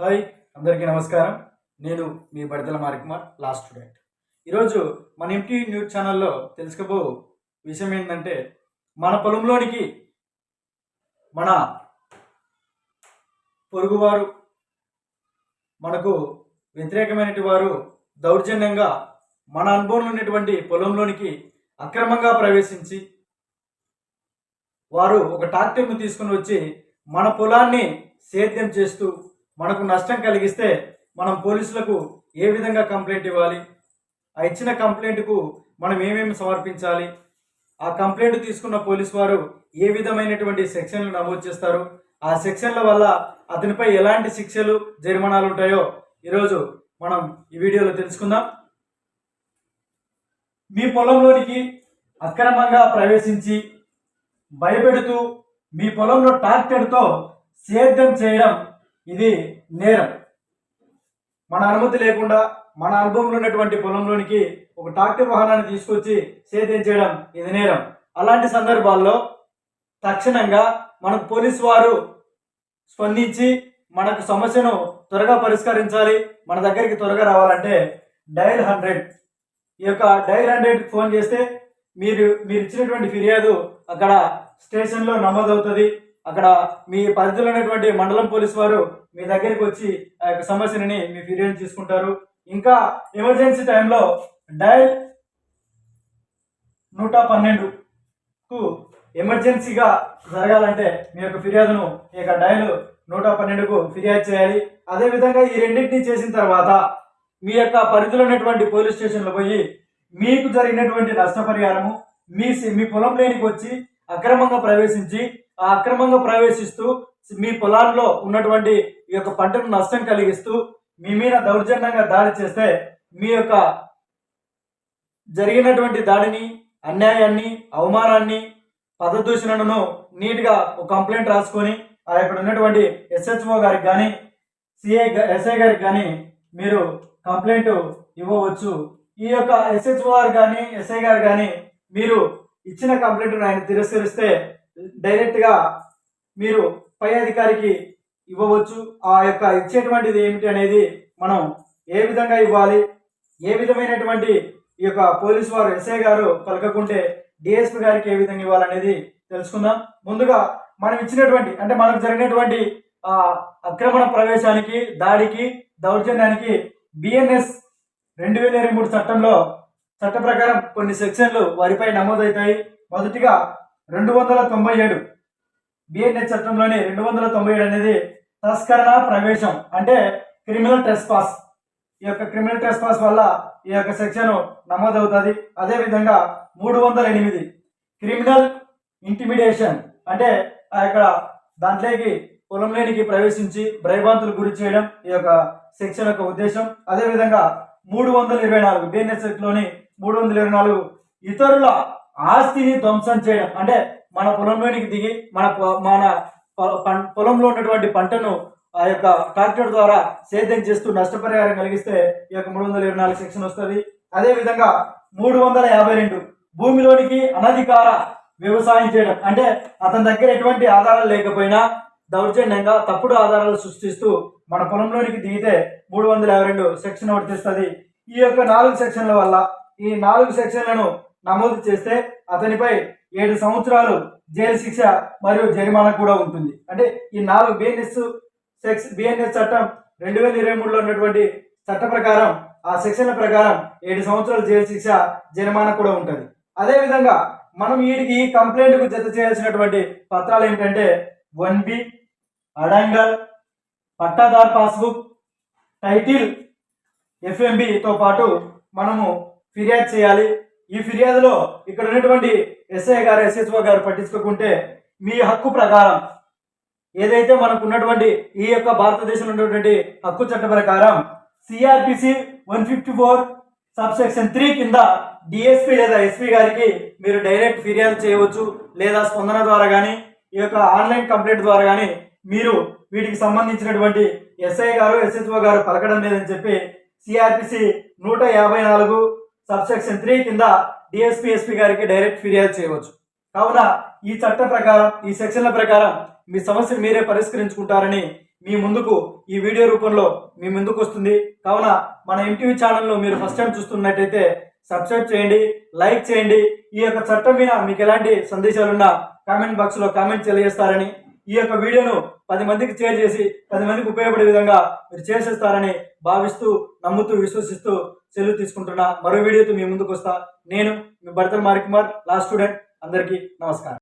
Hi అందరికీ నమస్కారం. నేను మీ బడితల మారికుమార్ లాస్ట్ స్టూడెంట్ ఈరోజు మన ఎంటీ న్యూస్ ఛానల్లో తెలుసుకోబో విషయం ఏంటంటే మన పొలంలోనికి మన పొరుగువారు మనకు వ్యతిరేకమైనటువంటి వారు దౌర్జన్యంగా మన అనుభవంలో ఉన్నటువంటి పొలంలోనికి అక్రమంగా ప్రవేశించి వారు ఒక ట్రాక్టర్ను తీసుకుని వచ్చి మన పొలాన్ని సేద్యం చేస్తూ మనకు నష్టం కలిగిస్తే మనం పోలీసులకు ఏ విధంగా కంప్లైంట్ ఇవ్వాలి? ఆ ఇచ్చిన కంప్లైంట్కు మనం ఏమేమి సమర్పించాలి? ఆ కంప్లైంట్ తీసుకున్న పోలీసు వారు ఏ విధమైనటువంటి సెక్షన్లు నమోదు చేస్తారు? ఆ సెక్షన్ల వల్ల అతనిపై ఎలాంటి శిక్షలు జరిమానాలు ఉంటాయో ఈరోజు మనం ఈ వీడియోలో తెలుసుకుందాం. మీ పొలంలోనికి అక్రమంగా ప్రవేశించి భయపెడుతూ మీ పొలంలో ట్రాక్టర్తో సేద్యం చేయడం ఇది నేరం. మన అనుమతి లేకుండా మన అనుభవంలో ఉన్నటువంటి పొలంలోనికి ఒక ట్రాక్టర్ వాహనాన్ని తీసుకొచ్చి సేద్యం చేయడం ఇది నేరం. అలాంటి సందర్భాల్లో తక్షణంగా మనకు పోలీసు వారు స్పందించి మనకు సమస్యను త్వరగా పరిష్కరించాలి మన దగ్గరికి త్వరగా రావాలంటే డైల్ హండ్రెడ్. ఈ యొక్క డైల్ హండ్రెడ్ ఫోన్ చేస్తే మీరు మీరు ఇచ్చినటువంటి ఫిర్యాదు అక్కడ స్టేషన్లో నమోదవుతుంది. అక్కడ మీ పరిధిలో ఉన్నటువంటి మండలం పోలీస్ వారు మీ దగ్గరికి వచ్చి ఆ యొక్క సమస్యని మీ ఫిర్యాదు తీసుకుంటారు ఇంకా ఎమర్జెన్సీ టైంలో డైల్ నూట పన్నెండుకు ఎమర్జెన్సీగా జరగాలంటే మీ యొక్క ఫిర్యాదును ఈ యొక్క డైల్ నూట పన్నెండుకు ఫిర్యాదు చేయాలి. అదేవిధంగా ఈ రెండింటినీ చేసిన తర్వాత మీ యొక్క పరిధిలో ఉన్నటువంటి పోలీస్ స్టేషన్లో పోయి మీకు జరిగినటువంటి నష్టపరిహారము మీ మీ పొలంలోనికి వచ్చి అక్రమంగా ప్రవేశించి ఆ అక్రమంగా ప్రవేశిస్తూ మీ పొలాల్లో ఉన్నటువంటి ఈ యొక్క పంటను నష్టం కలిగిస్తూ మీ మీద దౌర్జన్యంగా దాడి చేస్తే మీ యొక్క జరిగినటువంటి దాడిని అన్యాయాన్ని అవమానాన్ని పదదూషణను నీట్గా ఒక కంప్లైంట్ రాసుకొని ఆ ఇక్కడ ఉన్నటువంటి ఎస్హెచ్ఓ గారికి కానీ సిఐ ఎస్ఐ గారికి కానీ మీరు కంప్లైంట్ ఇవ్వవచ్చు. ఈ యొక్క ఎస్హెచ్ఓ గారు కానీ ఎస్ఐ గారు కానీ మీరు ఇచ్చిన కంప్లైంట్ ఆయన తిరస్కరిస్తే డైరెక్ట్గా మీరు పై అధికారికి ఇవ్వవచ్చు. ఆ యొక్క ఇచ్చేటువంటిది ఏమిటి అనేది మనం ఏ విధంగా ఇవ్వాలి? ఏ విధమైనటువంటి ఈ యొక్క పోలీసు వారు ఎస్ఐ గారు పలకకుంటే డిఎస్పి గారికి ఏ విధంగా ఇవ్వాలనేది తెలుసుకుందాం. ముందుగా మనం ఇచ్చినటువంటి అంటే మనకు జరిగినటువంటి ఆ అక్రమణ ప్రవేశానికి దాడికి దౌర్జన్యానికి బిఎన్ఎస్ రెండు వేల ఇరవై మూడు చట్టంలో చట్ట ప్రకారం కొన్ని సెక్షన్లు వారిపై నమోదవుతాయి. మొదటిగా రెండు వందల తొంభై ఏడు బిఎన్ఎస్ చట్టంలోని రెండు వందల తొంభై ఏడు అనేది తస్కరణ ప్రవేశం అంటే క్రిమినల్ టెస్ట్ పాస్ ఈ యొక్క క్రిమినల్ టెస్ట్ పాస్ వల్ల ఈ యొక్క సెక్షన్ నమోదవుతుంది. అదేవిధంగా మూడు వందల ఎనిమిది క్రిమినల్ ఇంటిమిడేషన్ అంటే ఆ యొక్క దాంట్లోకి పొలంలోనికి ప్రవేశించి భయభ్రాంతులు గురి చేయడం ఈ యొక్క సెక్షన్ యొక్క ఉద్దేశం. అదేవిధంగా మూడు వందల ఇరవై నాలుగు బిఎన్ఎస్ మూడు వందల ఇరవై నాలుగు ఇతరుల ఆస్తిని ధ్వంసం చేయడం. అంటే మన పొలంలోనికి దిగి మన పొ- మన పం- పొలంలో ఉన్నటువంటి పంటను ఆ యొక్క ట్రాక్టర్ ద్వారా సేద్యం చేస్తూ నష్టపరిహారం కలిగిస్తే ఈ యొక్క మూడు వందల ఇరవై నాలుగు సెక్షన్ వస్తుంది. అదే విధంగా మూడు వందల యాభై రెండు భూమిలోనికి అనధికార వ్యవసాయం చేయడం. అంటే అతని దగ్గర ఎటువంటి ఆధారాలు లేకపోయినా దౌర్జన్యంగా తప్పుడు ఆధారాలు సృష్టిస్తూ మన పొలంలోనికి దిగితే మూడు వందల యాభై రెండు సెక్షన్ వర్తిస్తుంది. ఈ యొక్క నాలుగు సెక్షన్ల వల్ల ఈ నాలుగు సెక్షన్లను నమోదు చేస్తే అతనిపై ఏడు సంవత్సరాలు జైలు శిక్ష మరియు జరిమానా కూడా ఉంటుంది. అంటే ఈ నాలుగు బిఎన్ఎస్ సెక్స్ బిఎన్ఎస్ చట్టం రెండు వేల ఇరవై మూడులో ఉన్నటువంటి చట్ట ప్రకారం ఆ సెక్షన్ల ప్రకారం ఏడు సంవత్సరాలు జైలు శిక్ష జరిమానా కూడా ఉంటుంది. అదేవిధంగా మనం వీటికి ఈ కంప్లైంట్కు జత చేయాల్సినటువంటి పత్రాలు ఏమిటంటే one B adangal pattadar passbook title ఎఫ్ఎంబితో పాటు మనము ఫిర్యాదు చేయాలి. ఈ ఫిర్యాదులో ఇక్కడ ఉన్నటువంటి ఎస్ఐ గారు ఎస్ఎస్ఓ గారు పట్టించుకోకుంటే మీ హక్కు ప్రకారం ఏదైతే మనకు ఉన్నటువంటి ఈ యొక్క భారతదేశంలో ఉన్నటువంటి హక్కు చట్ట ప్రకారం CrPC one fifty four sub section three కింద డిఎస్పి లేదా ఎస్పి గారికి మీరు డైరెక్ట్ ఫిర్యాదు చేయవచ్చు లేదా స్పందన ద్వారా కానీ ఈ యొక్క ఆన్లైన్ కంప్లైంట్ ద్వారా కానీ మీరు వీటికి సంబంధించినటువంటి ఎస్ఐ గారు ఎస్హెచ్ఓ గారు పలకడం లేదని చెప్పి సిఆర్పిసి నూట యాభై నాలుగు సబ్సెక్షన్ త్రీ కింద డిఎస్పీ ఎస్పీ గారికి డైరెక్ట్ ఫిర్యాదు చేయవచ్చు. కావున ఈ చట్ట ప్రకారం ఈ సెక్షన్ల ప్రకారం మీ సమస్యను మీరే పరిష్కరించుకుంటారని మీ ముందుకు ఈ వీడియో రూపంలో మీ ముందుకు వస్తుంది. కావున మన ఎన్టీవీ ఛానల్ను మీరు ఫస్ట్ టైం చూస్తున్నట్టయితే సబ్స్క్రైబ్ చేయండి లైక్ చేయండి. ఈ యొక్క చట్టం మీద మీకు ఎలాంటి సందేశాలున్నా కామెంట్ బాక్స్లో కామెంట్ తెలియజేస్తారని ఈ యొక్క వీడియోను పది మందికి షేర్ చేసి పది మందికి ఉపయోగపడే విధంగా మీరు చేసేస్తారని భావిస్తూ నమ్ముతూ విశ్వసిస్తూ సెలవు తీసుకుంటున్నా మరో వీడియోతో మీ ముందుకు వస్తా. నేను మీ భర్త మారికుమార్ లాస్ట్ స్టూడెంట్ అందరికీ నమస్కారం.